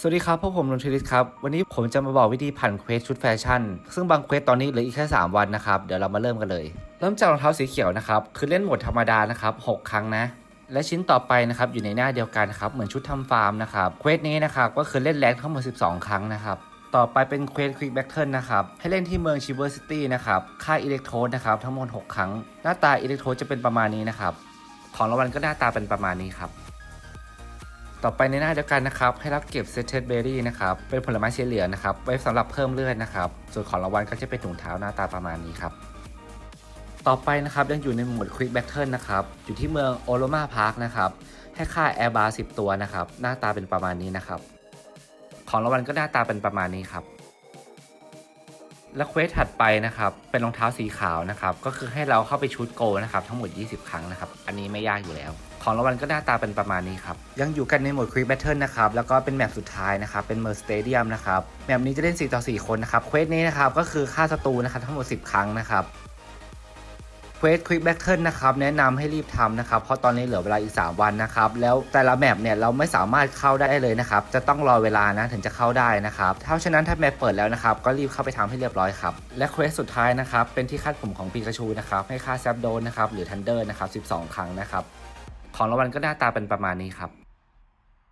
สวัสดีครับพวกผมนนทริศครับ วันนี้ผมจะมาบอกวิธีผ่านเควสชุดแฟชั่น ซึ่งบางเควสตอนนี้เหลืออีกแค่ 3 วันนะครับ เดี๋ยวเรามาเริ่มกันเลย เริ่มจากรองเท้าสีเขียวนะครับ คือเล่นโหมดธรรมดานะครับ 6 ครั้งนะ และชิ้นต่อไปนะครับ อยู่ในหน้าเดียวกันครับ เหมือนชุดทำฟาร์มนะครับเควสนี้นะครับก็คือเล่นแรงทั้งหมด 12 ครั้งนะครับ ต่อไปเป็นเควสควิกแบ t เทิลนะครับ ให้เล่นที่เมืองชิเวอร์ซิตี้นะครับค่ายอิเล็กโทรดนะครับทั้งหมด 6 ครั้ง หน้าตาอิเล็กโทรดจะเป็นประมาณนี้นะครับของรางวัลก็หน้าตาเป็นประมาณนี้ครับ ต่อไปในหน้าเดียวกันนะครับ ให้รับเก็บเซตเทสเบอรี่นะครับ เป็นผลไม้เหลืองนะครับ ไว้สำหรับเพิ่มเลือดนะครับ ส่วนของรางวัลก็จะเป็นถุงเท้าหน้าตาประมาณนี้ครับ ต่อไปนะครับยังอยู่ในหมวด Quick Battle นะครับ อยู่ที่เมืองโอโลมาพาร์คนะครับ ให้ค่าแอร์บาร์10ตัวนะครับ หน้าตาเป็นประมาณนี้นะครับ ของรางวัลก็หน้าตาเป็นประมาณนี้ครับ และเควสถัดไปนะครับ เป็นรองเท้าสีขาวนะครับ ก็คือให้เราเข้าไปชุดโกนะครับ ทั้งหมด 20 ครั้งนะครับ อันนี้ไม่ยากอยู่แล้ว ของรางวัลก็หน้าตาเป็นประมาณนี้ครับ ยังอยู่กันในโหมด Quick Battle นะครับ แล้วก็เป็นแมปสุดท้ายนะครับ เป็นเมอร์สเตเดียมนะครับ แมปนี้จะเล่น 4 ต่อ 4 คนนะครับ เควสนี้นะครับ ก็คือฆ่าศัตรูนะครับทั้งหมด 10 ครั้งนะครับ เควส Quick Battle นะครับ แนะนำให้รีบทำนะครับ เพราะตอนนี้เหลือเวลาอีก 3 วันนะครับ แล้วแต่ละแมปเนี่ยเราไม่สามารถเข้าได้เลยนะครับ จะต้องรอเวลานะถึงจะเข้าได้นะครับเพราฉะนั้นถ้าแมปเปิดแล้วนะครับ ก็รีบเข้าไปทำให้เรียบร้อยครับ และเควสสุดท้ายนะครับ เป็นที่คาดผมของปีกาชูนะครับ ให้ค่าแซปโดนนะครับ หรือทันเดอร์นะครับ12 ครั้งนะครับ ของรางวัลก็หน้าตาเป็นประมาณนี้ครับ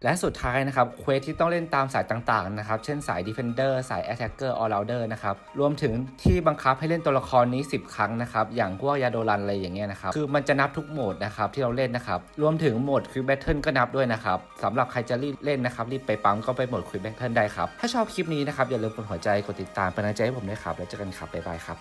และสุดท้ายนะครับเควสที่ต้องเล่นตามสายต่างๆนะครับ เช่นสาย Defender สาย Attacker All Rounder นะครับ รวมถึงที่บังคับให้เล่นตัวละครนี้ 10 ครั้งนะครับ อย่างพวกยาโดรันอะไรอย่างเงี้ยนะครับ คือมันจะนับทุกโหมดนะครับที่เราเล่นนะครับ รวมถึงโหมด Quick Battle ก็นับด้วยนะครับสำหรับใครจะรีบเล่นนะครับรีบไปปั๊มก็ไปโหมด Quick Battle ได้ครับ ถ้าชอบคลิปนี้นะครับอย่าลืมกดหัวใจกดติดตามเป็นกำลังใจให้ผมด้วยครับแล้วเจอกันครับบ๊ายบายครับ